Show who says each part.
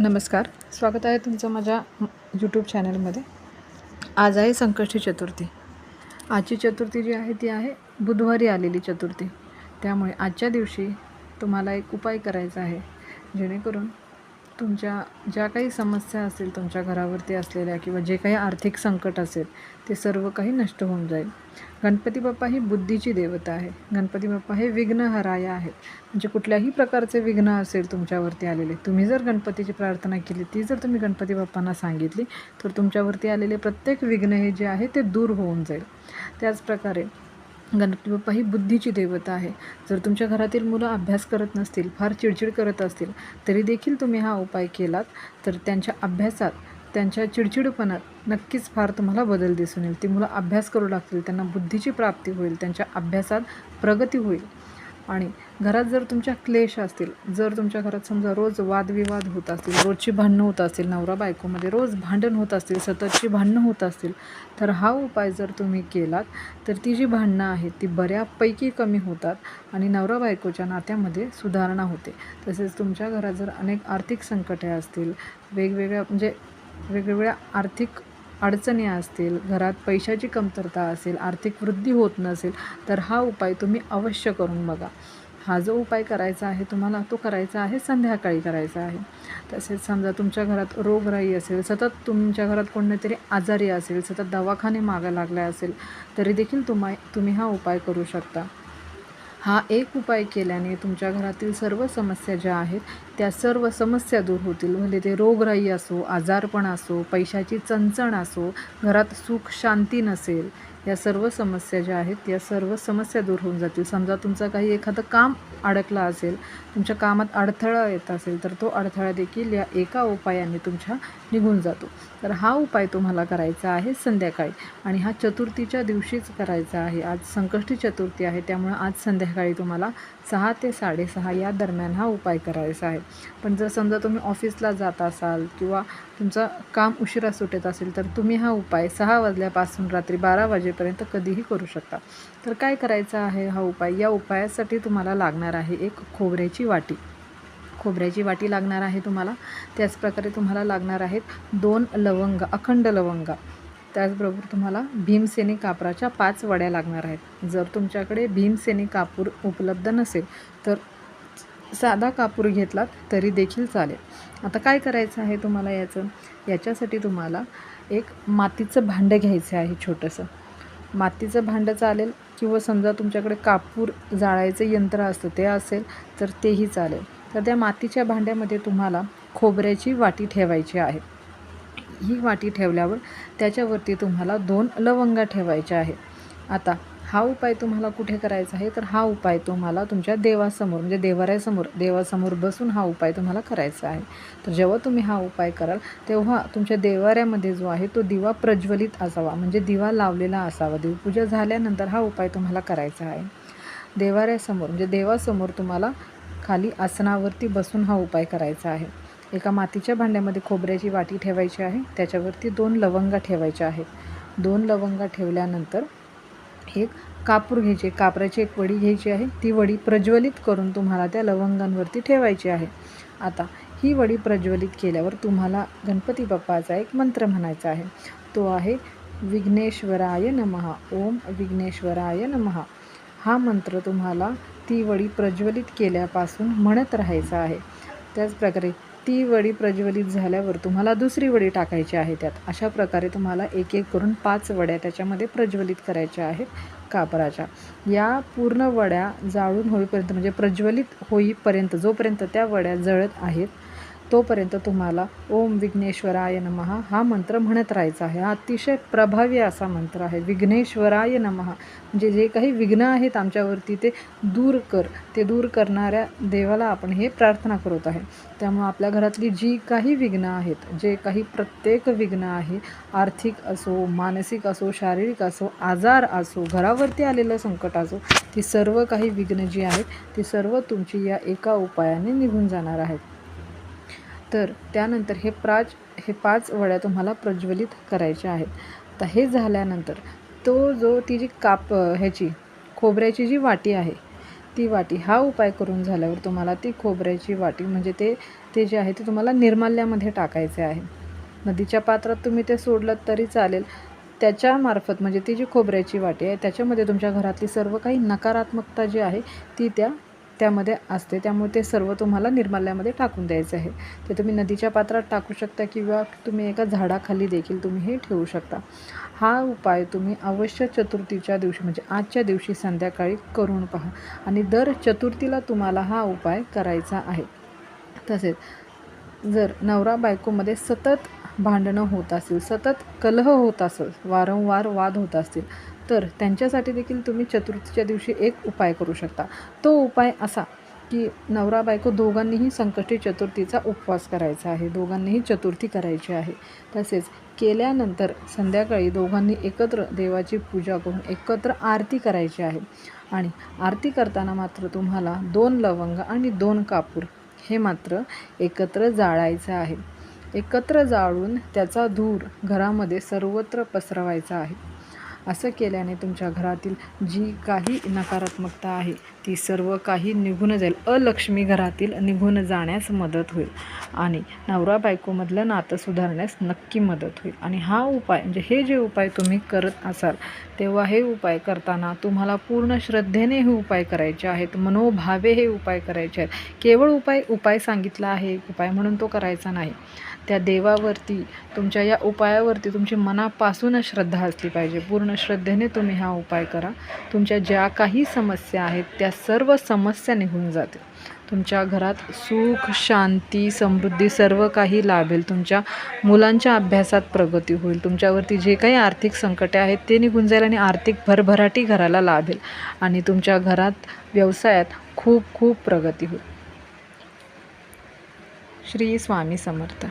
Speaker 1: नमस्कार. स्वागत आहे तुमचं माझ्या यूट्यूब चॅनलमध्ये आज आहे संकष्टी चतुर्थी. आजची चतुर्थी जी आहे ती आहे बुधवारी आलेली चतुर्थी. त्यामुळे आजच्या दिवशी तुम्हाला एक उपाय करायचा आहे. जेणेकरून तुमच्या ज्या काही समस्या असतील तुमच्या घरावरती असलेल्या किंवा जे काही आर्थिक संकट असेल ते सर्व काही नष्ट होऊन जाईल. गणपती बाप्पा ही बुद्धीची देवता आहे. गणपती बाप्पा हे विघ्नहराया आहेत. म्हणजे कुठल्याही प्रकारचे विघ्न असेल तुमच्यावरती आलेले तुम्ही जर गणपतीची प्रार्थना केली ती जर तुम्ही गणपती बाप्पांना सांगितली तर तुमच्यावरती आलेले प्रत्येक विघ्न हे जे आहे ते दूर होऊन जाईल. त्याचप्रकारे गणपती बाप्पा ही बुद्धीची देवता आहे. जर तुमच्या घरातील मुलं अभ्यास करत नसतील फार चिडचिड करत असतील तरी देखील तुम्ही हा उपाय केलात. तर त्यांच्या अभ्यासात त्यांच्या चिडचिडपणात नक्कीच फार तुम्हाला बदल दिसून येईल. ती मुलं अभ्यास करू लागतील त्यांना बुद्धीची प्राप्ती होईल त्यांच्या अभ्यासात प्रगती होईल. आणि घरात जर तुमच्या क्लेश असतील जर तुमच्या घरात समजा रोज वादविवाद होत असतील रोजची भांडणं होत असतील नवरा बायकोमध्ये रोज भांडण होत असतील सततची भांडणं होत असतील तर हा उपाय जर तुम्ही केलात तर ती जी भांडणं आहेत ती बऱ्यापैकी कमी होतात आणि नवरा बायकोच्या नात्यामध्ये सुधारणा होते. तसेच तुमच्या घरात जर अनेक आर्थिक संकटे असतील वेगवेगळ्या म्हणजे वेगवेगळ्या आर्थिक अडचणी असतील घरात पैशाची कमतरता असेल आर्थिक वृद्धी होत नसेल तर हा उपाय तुम्ही अवश्य करून बघा. हा जो उपाय करायचा आहे तुम्हाला तो करायचा आहे संध्याकाळी करायचा आहे. तसेच समजा तुमच्या घरात रोगराई असेल सतत तुमच्या घरात कोणतरी आजारी असेल सतत दवाखाने मागा लागला असेल तरी देखील तुम्हा तुम्ही हा उपाय करू शकता. हा एक उपाय केल्याने तुमच्या घरातील सर्व समस्या ज्या आहेत त्या सर्व समस्या दूर होतील. म्हणजे ते रोगराई असो आजारपण असो पैशाची चणचण असो घरात सुख शांती नसेल या सर्व समस्या ज्या आहेत या सर्व समस्या दूर होऊन जातील. समजा तुमचं काही एखादं काम अडकलं असेल तुमच्या कामात अडथळा येत असेल तर तो अडथळा देखील या एका उपायाने तुमच्या निघून जातो. तर हा उपाय तुम्हाला करायचा आहे संध्याकाळी. आणि हा चतुर्थीच्या दिवशीच करायचा आहे. आज संकष्टी चतुर्थी आहे त्यामुळं आज संध्याकाळी तुम्हाला सहा ते साडेसहा या दरम्यान हा उपाय करायचा आहे. पण जर समजा तुम्ही ऑफिसला जात असाल किंवा तुमचं काम उशिरा सुटत असेल तर तुम्ही हा उपाय सहा वाजल्यापासून रात्री बारा वाजेपर्यंत कधीही करू शकता. तर काय करायचं आहे हा उपाय? या उपायासाठी तुम्हाला लागणार आहे एक खोबऱ्याची वाटी. खोबऱ्याची वाटी लागणार आहे तुम्हाला. त्याचप्रकारे तुम्हाला लागणार आहेत दोन लवंग अखंड लवंग. त्याचबरोबर तुम्हाला भीमसेनी कापराच्या पाच वड्या लागणार आहेत. जर तुमच्याकडे भीमसेनी कापूर उपलब्ध नसेल तर साधा कापूर घेतलात तरी देखील चालेल. आता काय करायचं आहे तुम्हाला याचं? याच्यासाठी तुम्हाला एक मातीचं भांडं घ्यायचं आहे छोटंसं. मातीचं भांडं चालेल किंवा समजा तुमच्याकडे कापूर जाळायचं यंत्र असतं ते असेल तर तेही चालेल. तर त्या मातीच्या भांड्यामध्ये तुम्हाला खोबऱ्याची वाटी ठेवायची आहे. ही वाटी ठेवल्यावर त्याच्यावरती तुम्हाला दोन लवंगा ठेवायच्या आहेत आता हा उपाय तुम्हाला कुठे करायचा आहे? तर हा उपाय तुम्हाला तुमच्या देवासमोर म्हणजे देवाऱ्यासमोर देवासमोर बसून हा उपाय तुम्हाला करायचा आहे. तर जेव्हा तुम्ही हा उपाय कराल तेव्हा तुमच्या देवाऱ्यामध्ये जो आहे तो दिवा प्रज्वलित असावा म्हणजे दिवा लावलेला असावा. देवपूजा झाल्यानंतर हा उपाय तुम्हाला करायचा आहे. देवाऱ्यासमोर म्हणजे देवासमोर तुम्हाला खाली आसनावरती बसून हा उपाय करायचा आहे. एका मातीच्या भांड्यामध्ये खोबऱ्याची वाटी ठेवायची आहे. त्याच्यावरती दोन लवंगा ठेवायच्या आहेत. दोन लवंगा ठेवल्यानंतर एक कापूर घ्यायचे कापराची एक वडी घ्यायची आहे. ती वडी प्रज्वलित करून तुम्हाला त्या लवंगांवरती ठेवायची आहे. आता ही वडी प्रज्वलित केल्यावर तुम्हाला गणपती बाप्पाचा एक मंत्र म्हणायचा आहे. तो आहे विघ्नेश्वराय नमहा ओम विघ्नेश्वराय नमहा हा मंत्र तुम्हाला ती वडी प्रज्वलित केल्यापासून म्हणत राहायचा आहे. त्याचप्रकारे ती वडी प्रज्वलित झाल्यावर तुम्हाला दुसरी वडी टाकायची आहे त्यात. अशा प्रकारे तुम्हाला एक एक करून पाच वड्या त्याच्यामध्ये प्रज्वलित करायच्या आहेत कापराच्या. या पूर्ण वड्या जाळून होईपर्यंत म्हणजे प्रज्वलित होईपर्यंत जोपर्यंत त्या वड्या जळत आहेत तोपर्यंत तुम्हाला ओम विघ्नेश्वराय नमहा हा मंत्र म्हणत राहायचा आहे. हा अतिशय प्रभावी असा मंत्र आहे. विघ्नेश्वराय नमहा म्हणजे जे काही विघ्न आहेत आमच्यावरती ते दूर कर. ते दूर करणाऱ्या देवाला आपण हे प्रार्थना करत आहे. त्यामुळं आपल्या घरातली जी काही विघ्न आहेत जे काही प्रत्येक विघ्न आहे आर्थिक असो मानसिक असो शारीरिक असो आजार असो घरावरती आलेलं संकट असो ती सर्व काही विघ्न जी आहेत ती सर्व तुमची या एका उपायाने निघून जाणार आहेत. तर त्यानंतर हे प्राज हे पाच वड्या तुम्हाला प्रज्वलित करायच्या आहेत. तर हे झाल्यानंतर तो जो ती जी काप ह्याची खोबऱ्याची जी वाटी आहे ती वाटी हा उपाय करून झाल्यावर तुम्हाला ती खोबऱ्याची वाटी म्हणजे ते ते जे आहे ते तुम्हाला निर्माल्यामध्ये टाकायचे आहे. नदीच्या पात्रात तुम्ही ते सोडलं तरी चालेल. त्याच्यामार्फत म्हणजे ती जी खोबऱ्याची वाटी आहे त्याच्यामध्ये तुमच्या घरातली सर्व काही नकारात्मकता जी आहे ती त्या त्यामध्ये असते. त्यामुळे ते सर्व तुम्हाला निर्माल्यामध्ये टाकून द्यायचं आहे. ते तुम्ही नदीच्या पात्रात टाकू शकता किंवा तुम्ही एका झाडाखाली देखील तुम्ही हे ठेवू शकता. हा उपाय तुम्ही अवश्य चतुर्थीच्या दिवशी म्हणजे आजच्या दिवशी संध्याकाळी करून पहा. आणि दर चतुर्थीला तुम्हाला हा उपाय करायचा आहे. तसेच जर नवरा बायकोमध्ये सतत भांडणं होत असतील सतत कलह होत असेल वारंवार वाद होत असतील तर त्यांच्यासाठी देखील तुम्ही चतुर्थीच्या दिवशी एक उपाय करू शकता. तो उपाय असा की नवरा बायको दोघांनीही संकष्टी चतुर्थीचा उपवास करायचा आहे. दोघांनीही चतुर्थी करायची आहे. तसेच केल्यानंतर संध्याकाळी दोघांनी एकत्र देवाची पूजा करून एकत्र आरती करायची आहे. आणि आरती करताना मात्र तुम्हाला दोन लवंग आणि दोन कापूर हे मात्र एकत्र जाळायचं आहे. एकत्र जाळून त्याचा धूर घरामध्ये सर्वत्र पसरवायचा आहे. असं केल्याने तुमच्या घरातील जी काही नकारात्मकता आहे ती सर्व काही निघून जाईल. अलक्ष्मी घरातील निघून जाण्यास मदत होईल आणि नवरा बायकोमधलं नातं सुधारण्यास नक्की मदत होईल. आणि हा उपाय म्हणजे हे जे उपाय तुम्ही करत असाल तेव्हा हे उपाय करताना तुम्हाला पूर्ण श्रद्धेने हे उपाय करायचे आहेत मनोभावे हे उपाय करायचे आहेत. केवळ उपाय उपाय सांगितला आहे एक उपाय म्हणून तो करायचा नाही. त्या देवावरती तुमच्या या उपायावरती तुमची मनापासूनच श्रद्धा असली पाहिजे. पूर्ण श्रद्धेने तुम्ही हा उपाय करा. तुमच्या ज्या काही समस्या आहेत त्या सर्व समस्या निघून जातील. तुमच्या घरात सुख शांती समृद्धी सर्व काही लाभेल. तुमच्या मुलांच्या अभ्यासात प्रगती होईल. तुमच्यावरती जे काही आर्थिक संकटे आहेत ते निघून जाईल आणि आर्थिक भरभराटी घराला लाभेल. आणि तुमच्या घरात व्यवसायात खूप खूप प्रगती होईल. श्री स्वामी समर्थ.